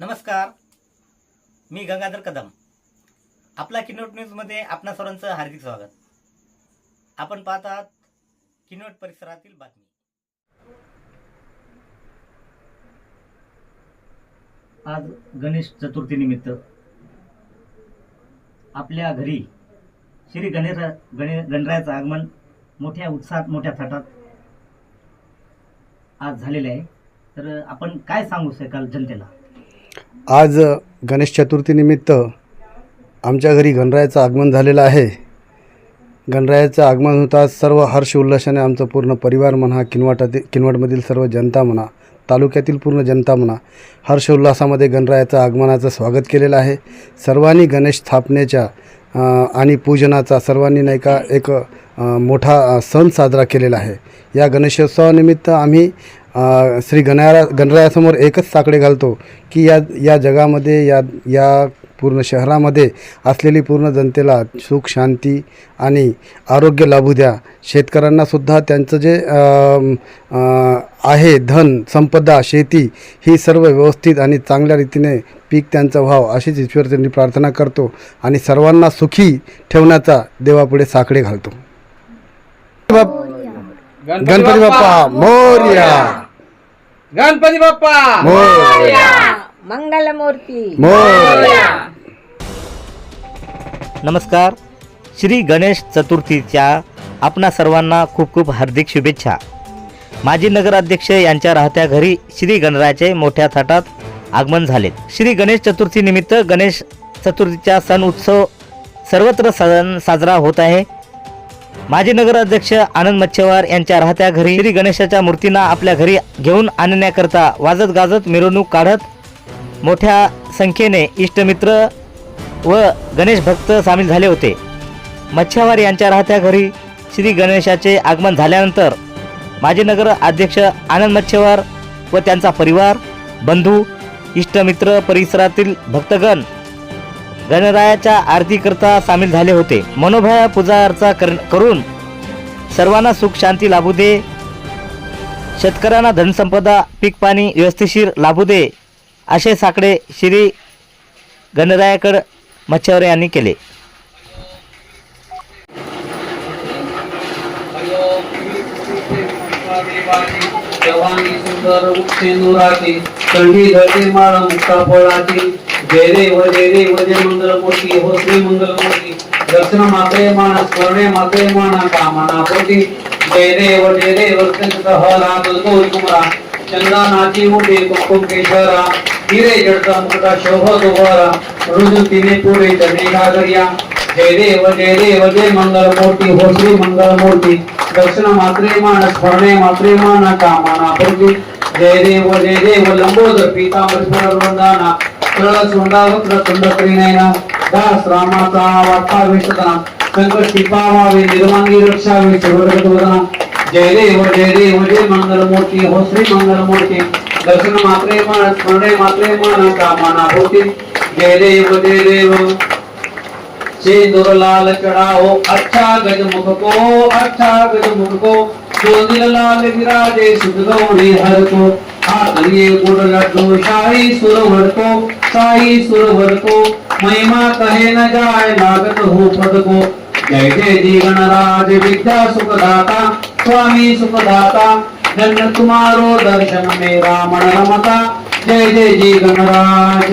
नमस्कार. मी गंगाधर कदम. आपला किनोट न्यूजमध्ये आपणा सर्वांचं हार्दिक स्वागत. आपण पाहत आहात किनोट परिसरातील बातमी. आज गणेश चतुर्थीनिमित्त आपल्या घरी श्री गणेश गणे गणरायाचं आगमन मोठ्या उत्साहात मोठ्या थाटात आज झालेले आहे. तर आपण काय सांगू शकाल जनतेला? आज गणेश चतुर्थीनिमित्त आमच्या घरी गणरायाचं आगमन झालेलं आहे. गणरायाचं आगमन होताच सर्व हर्ष उल्लासाने आमचं पूर्ण परिवार म्हणा किनवाटातील किनवटमधील सर्व जनता म्हणा तालुक्यातील पूर्ण जनता म्हणा हर्ष उल्हासामध्ये गणरायाचं आगमनाचं स्वागत केलेलं आहे. सर्वांनी गणेश स्थापनेच्या आणि पूजनाचा सर्वांनी नाही का एक मोठा सण साजरा केलेला आहे. या गणेशोत्सवानिमित्त आम्ही श्री गणराया गणरायासमोर एकच साकडे घालतो की या या जगामध्ये या या पूर्ण शहरामध्ये असलेली पूर्ण जनतेला सुख शांती आणि आरोग्य लाभू द्या. शेतकऱ्यांनासुद्धा त्यांचं जे आहे धन संपदा शेती ही सर्व व्यवस्थित आणि चांगल्या रीतीने पीक त्यांचं व्हावं अशीच ईश्वर त्यांनी प्रार्थना करतो आणि सर्वांना सुखी ठेवण्याचा देवापुढे साकडे घालतो. गणपती बाप्पा मोर्या. गणपती बाप्पा! मोर्या! मंगलमूर्ती! मोर्या! नमस्कार श्री गणेश चतुर्थीच्या आपणा सर्वांना खूप खूप हार्दिक शुभेच्छा. माजी नगराध्यक्ष यांच्या राहत्या घरी श्री गणरायाचे मोठ्या थाटात आगमन झाले. श्री गणेश चतुर्थीनिमित्त गणेश चतुर्थीचा सण उत्सव सर्वत्र सण साजरा होत आहे. माजी नगराध्यक्ष आनंद मच्छेवार यांच्या राहत्या घरी श्री गणेशाच्या मूर्तींना आपल्या घरी घेऊन आणण्याकरता वाजत गाजत मिरवणूक काढत मोठ्या संख्येने इष्टमित्र व गणेश भक्त सामील झाले होते. मच्छेवार यांच्या राहत्या घरी श्री गणेशाचे आगमन झाल्यानंतर माजी नगर अध्यक्ष आनंद मच्छेवार व त्यांचा परिवार बंधू इष्टमित्र परिसरातील भक्तगण गणरायाच्या आरतीकरता सामील झाले होते. मनोभया पूजा अर्चा कर करून सर्वांना सुख शांती लाभू दे. शेतकऱ्यांना धनसंपदा पीक पाणी व्यवस्थिशीर लाभू दे असे साकडे श्री गणरायाकड मच्छावरे यांनी केले. जवानी सुंदर उक्षेंदुराची धरते माळ मुक्ता फळाची जय जय मंगलमूर्ती हो श्री मंगलमूर्ती दर्शन मात्रे मान मान, कामना पोटी जय रे व जय रे हरा कुमरा। चंदनाची मुठे कुंकुम केशरा हिरे जडता तिने घागरिया। जय देव देव मंगल मूर्ति हो श्री मंगल मूर्ति दर्शन मात्रे मान, स्मरणे मात्रे मान, कामना पूर्ती जय देव जय देव लंबोदर पीतांबर स्मरण वंदना। करीनयना दास रामाचा वार्ता विष्टना संकष्टी पावावे निर्मांगी रक्षावे सर्वगत जय देव जय देव जय मंगल मूर्ती हो श्री मंगल मूर्ती दर्शन मात्रे मान स्मरणे मात्रे मान कामना पूर्ती जय देव जय देव सिंदूर लाल चढ़ाओ अच्छा गजमुख को अच्छा गजमुख को चोदिल लाल विराजे सुख गौरी हर को हाथ लिए गुड़ लड्डू शाही सुरवर को शाही सुरवर को महिमा कहे न जाय लागत हो पद को जय जय जी गणराज विद्या सुखदाता स्वामी सुखदाता जन तुम्हारो दर्शन में रामण रमता। जय जय जी गणराज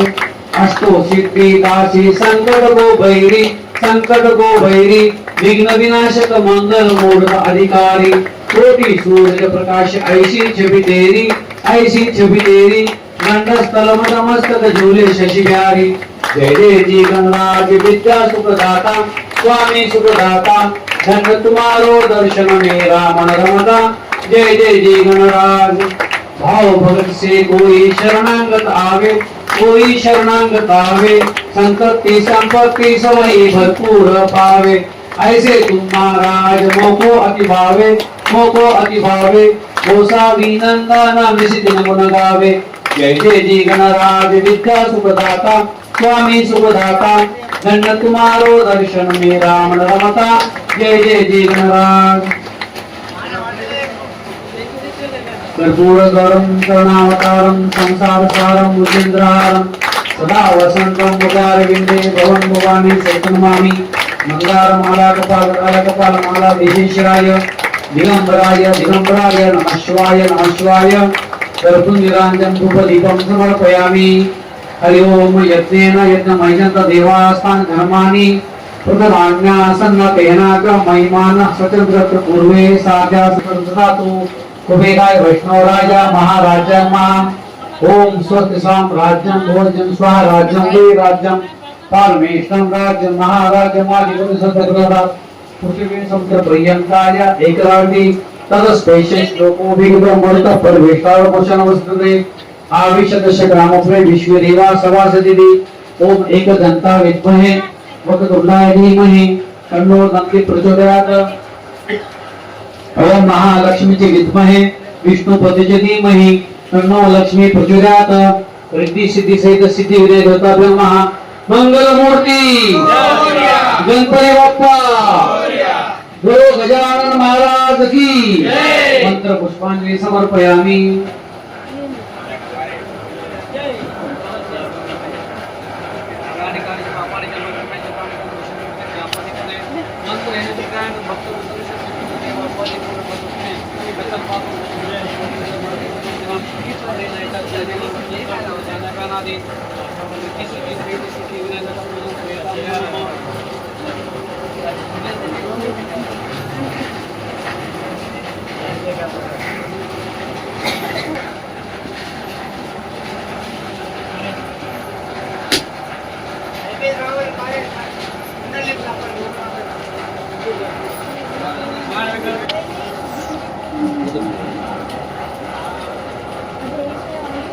अष्टो सिद्धि दासी संकट गो भैरी संकट गो भैरी विघ्न विनाशक मंगल मूर्त अधिकारी। कोटि सूर्य प्रकाश ऐसी छवि तेरी ऐसी छवि तेरी गंडस्थल मस्तक झूले शशि बिहारी जय जय जी गणराज विद्या सुखदाता स्वामी सुखदाता धन तुम्हारो दर्शन मेरा मन रमता जय जय जी गणराज। भाव भगत से कोई शरणागत आवे, कोई शरणागत आवे। संकटी संपत्ति सवई भरपूर पावे। ऐसे तुम महाराज, मोको अति भावे, मोको अति भावे। गोसा विनंदन निशिदिन गुण गावे जय जय जी गणराज विद्या सुखदाता स्वामी सुखदाता धन्य तुम्हारो दर्शन में राम रमता जय जय जी गणराज कर्पूरगौरं करुणावतारं संसारसारं मुचेन्द्रहारं सदा वसन्तं मुखारविन्दे भवन् भवानी सैतन्मामि मङ्गारमाला कपाल कालकपाल माला विशेषराय दिगंबराय दिगंबराय नमः शिवाय नमः शिवाय कर्पूरनिराञ्जन धूपदीपं समर्पयामि. हरि ओम यज्ञेन यज्ञमयजन्त देवास्तान् धर्माणि. प्रदनान्यासन्नतेनाक महिमानः स्वतन्त्रत्र पूर्वे साध्या ददातु कुबेराय वैष्णवराय महाराज महा ओम स्वस्ति साम राज्यं भोजन स्वाहा राज्यं वै राज्यं पारमेष्टं राज्यं महाराज मालिकं सदग्रदा पृथिवी समुद्र पर्यंताय एकराटी तदस्पेशे श्लोकोभिगतं परमेष्टावशनवस्तुते आविशदश ग्रामोपे विश्वदेवा सभासदिति ओम एकदन्ता विद्महे वक्रतुण्डाय धीमहि तन्नो दन्ति प्रचोदयात् ओम महालक्ष्मीचे विद्महे विष्णुपतीचे धीमहि तन्नो लक्ष्मी प्रचोदयात् रिद्धी सिद्धी सहित सिद्धी देवताभ्यो महा मंगलमूर्ती गणपती बाप्पा! गुरु गजानन महाराज की। मंत्र पुष्पांजली समर्पयामी। आणि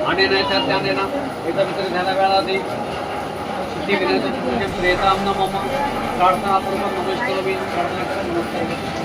नाही तर त्याने ना एकदा तरी ध्याना वेळा दे सिद्धी विनायक पूजे प्रेताम न मम प्रार्थना पूर्वक नमस्कार मी प्रार्थना